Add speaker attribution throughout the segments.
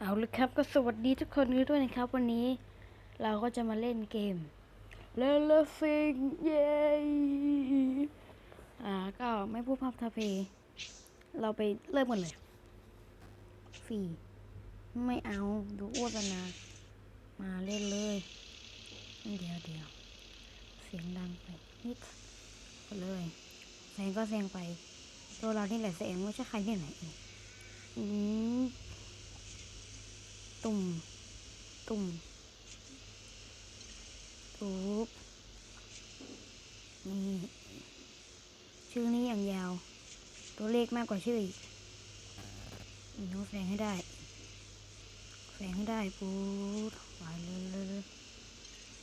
Speaker 1: เอาลยครับก็สวัสดีทุกคนด้วยนะครับ วันนี้เราก็จะมาเล่นเกมเลเลฟิงเย้อ่าก็ไม่พูดพร่ำทำเพ เราไปเริ่มกันเลยฟรีไม่เอาดูโฆษณามาเล่นเลยเดี๋ยวเดี๋ยวเสียงดังไปนิดก็เลยแซงก็แซงไป ตัวเราที่แหละแซงไม่ใช่ใครที่ไหนอืม ตุ่ม ตุ่มตุ๊บนี่ชื่อนี้อย่างยาว ตัวเลขมากกว่าชื่ออีกนี่ต้องแสงให้ได้แสงให้ได้ปุ๊บไปเลยเลย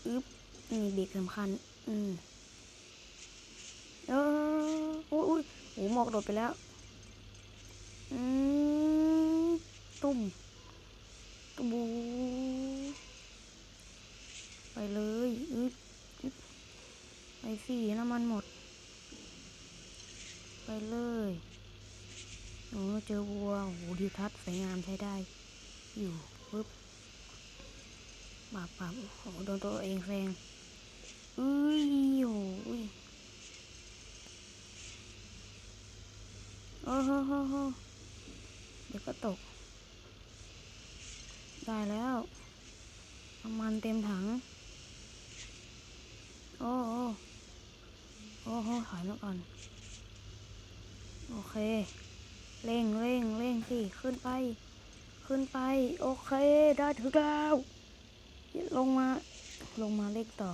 Speaker 1: อึ๊บนี่เบรกสำคัญ อืมเอออุ้ยอุ้ยโหหมอกโดดไปแล้ว อืม ตุ่ม ตูไปเลยอึดอึดไปสิน้ำมันหมด ไปเลยโอ้เจอวัวโอ้โหดิทัศน์สวยงามใช้ได้ อยู่ปึ๊บบาบาบโอ้โหโดนตัวเองแซงอุ้ยโอ้ยโอ้โหโหโหเดี๋ยวก็ตก ได้แล้วน้ำมันเต็มถัง โอ้โอ้โอ้โหถอยมาก่อน โอเค เร่งเร่งเร่งสิขึ้นไป ขึ้นไป โอเค ได้ถึงแล้วลงมา ลงมาเร่งต่อ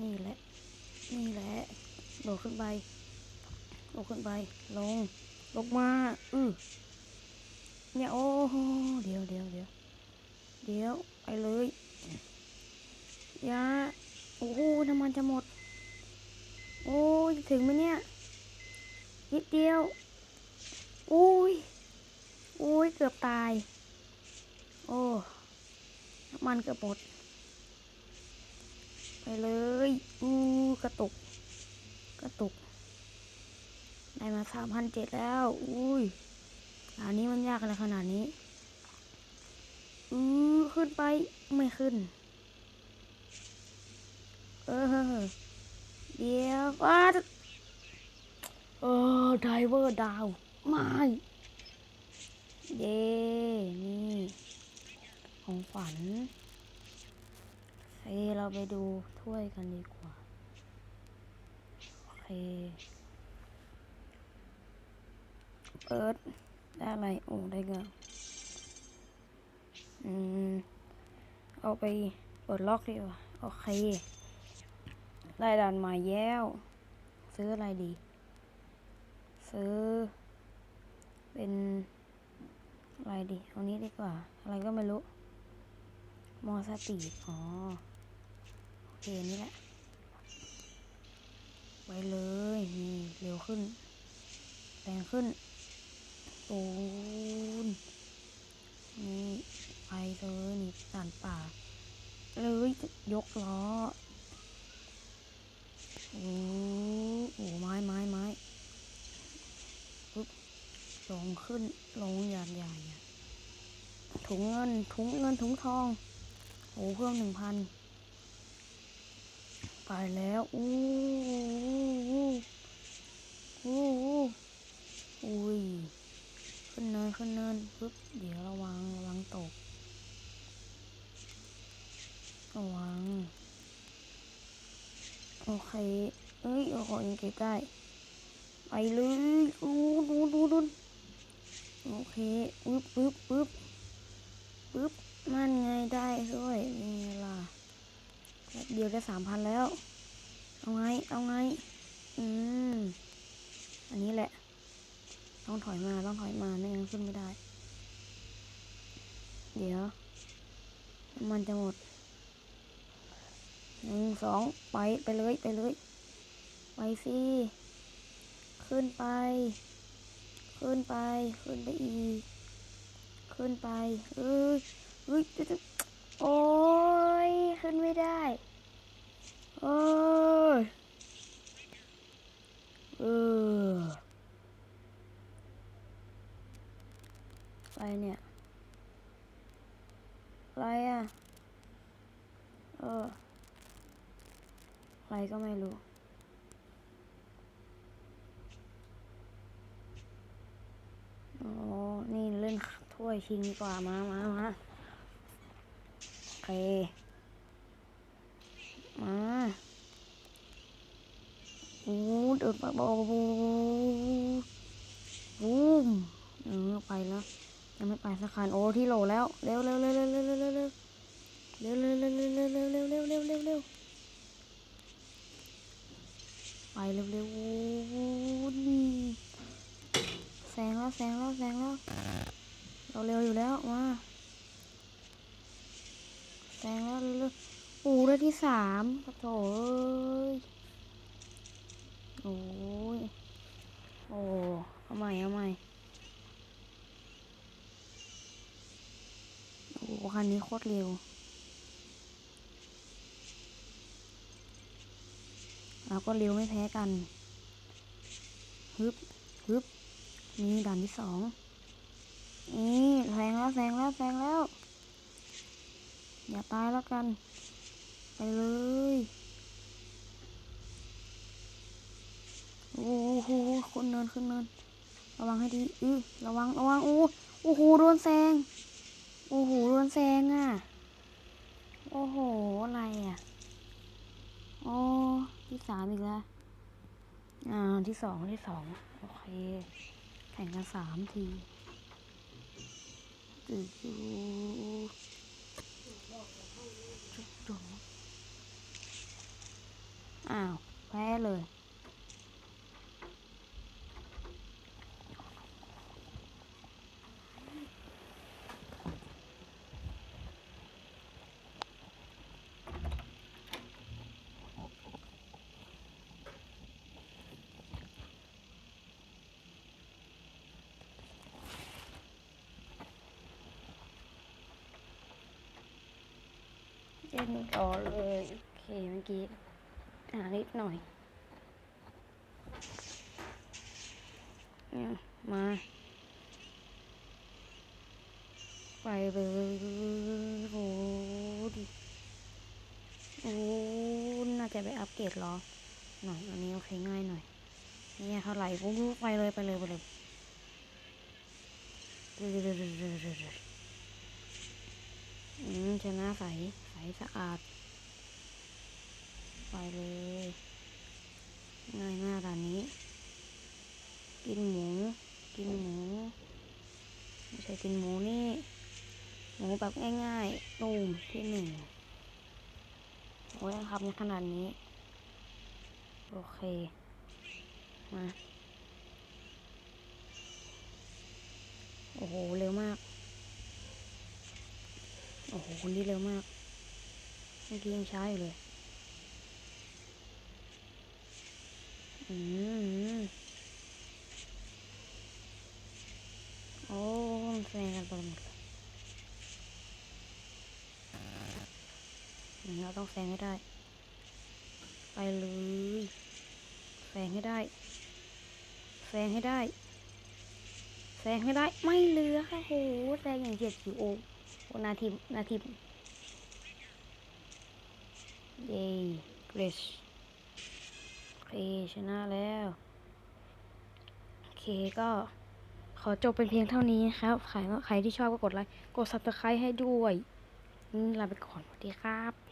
Speaker 1: นี่แหละ นี่แหละ โดดขึ้นไป โดดขึ้นไป ลง ลงมา อือเนี่ย โอ้โหเดี๋ยวเดี๋ยวเดี๋ยว ดี๋ยวไปเลยยาโอ้โหน้ำมันจะหมด โอ้ยถึงไหมเนี่ย นิดเดียวโอ้ยโอ้ยเกือบตาย โอ้น้ำมันเกือบหมด ไปเลยอู้กระตุก กระตุกได้มาสามพันเจ็ดแล้ว อุ้ยอันนี้มันยากอะไรขนาดนี้ อือขึ้นไปไม่ขึ้น เออ เดี๋ยวว้าเออไดเวอร์ดาวไม่เย้นี่ของฝันเฮ้เราไปดูถ้วยกันดีกว่าโอเคเปิดได้อะไรโอ้ได้เงิน อืม เอาไปเปิดล็อกดีกว่าโอเค ได้ด่านม่แย้ว ซื้ออะไรดี ซื้อ เป็นอะไรดีเอานี้ดีกว่า อะไรก็ไม่รู้ มอสตีอ๋อ โอเค นี่แหละไปเลย นี่ เร็วขึ้น แรงขึ้นปูนนี่ ไปเลยนี่ด่านป่าเลยยกล้อโอ้โหไม้ไม้ไม้ปึ๊บลงขึ้นลงใหญ่ใหญ่ถุงเงินถุงเงินถุงทองโอ้เพิ่มหนึ่งพันไปแล้วอู้อู้อุ้ยขึ้นเนินขึ้นเนินปึ๊บเดี๋ยวระวังระวังตก ระวัง โอเค เอ้ยโอ้โหยังเก็บได้ ไปเลยอู้ดูดูดูโอเคปึ๊บปึ๊บปึ๊บปึ๊บมันไงได้ด้วยนี่ล่ะเดียวได้สามพันแล้ว เอาไง เอาไง อืม อันนี้แหละ ต้องถอยมา ต้องถอยมา ไม่งั้นขึ้นไม่ได้ เดี๋ยว มันจะหมด หนึ่งสองไปไปเลยไปเลย ไปสิขึ้นไป ขึ้นไปขึ้นไปอีก ขึ้นไปเอ้ยเอ้ยโอ้ยขึ้นไม่ได้โอ้ยเอออะไรเนี่ยอะไรอะเออ ใครก็ไม่รู้ โอ้ นี่เล่นถ้วยชิงดีกว่า มามามาโอเค มาอู้เดินไปบบูบูมเออไปแล้ว ยังไม่ไปสักคัน โอ้ ที่โหลแล้ว เร็วเร็วเร็วเร็วเร็วเร็วเร็วเร็วเร็วเร็วเร็วเร็วเร็วเร็วเร็ว เร็วเร็วเร็วเร็วไปเร็วเร็วแซงแล้วแซงแล้วแซงแล้ว เราเร็วอยู่แล้วมาแซงแล้วเร็วเร็วปูได้ที่สามปะโถเอ้ยโอ้ยโอ้เอาใหม่เอาใหม่โอ้คันนี้โคตรเร็ว เราก็เร็วไม่แพ้กันฮึบฮึบนี่ด่านที่สองนี่แซงแล้วแซงแล้วแซงแล้ว อย่าตายแล้วกัน ไปเลยโอ้โหขึ้นเนินขึ้นเนิน ระวังให้ดีอือระวังระวังโอ้โอ้โหโดนแซงโอ้โหโดนแซงอะ โอ้โห อะไรอะ โอ้ที่ สามอีกแล้ว อ่า ที่สองที่สองโอเค แข่งกันสามทีจูจุ๊อ้าว แพ้เลย เล่นต่อเลยโอเคเมื่อกี้อ่านิดหน่อยเนี่ยมาไปเลยโอ้ดิโอ้น่าจะไปอัปเกรดหรอ หน่อยอันนี้โอเคง่ายหน่อยเนี่ยเท่าไหร่ปุ๊บไปเลยไปเลยไปเลยอืมชนะใส สสะอาด ไปเลย ง่ายมากอันนี้ กินหมู กินหมู ไม่ใช่กินหมูนี่ หมูแบบง่ายๆตูมที่หนึ่งโอ้ยทำขนาดนี้ โอเค มาโอ้โห เร็วมาก โอ้โห คนนี้เร็วมาก มื่อกี้ยังช้าอยู่เลย อืมโอ้มันแซงกันไปหมดเลยเราต้องแซงให้ได้ ไปเลยแซงให้ได้แซงให้ได้แซงให้ได้ไม่เหลือค่ะโหแซงอย่างเฉียดฉิวโอ้นาทีนาที เย้เกรชโอเคชนะแล้ว โอเคก็ขอจบเป็นเพียงเท่านี้นะครับ ใครใครที่ชอบก็กดไลค์ กด subscribe ให้ด้วยนี่ลาไปก่อนสวัสดีครับ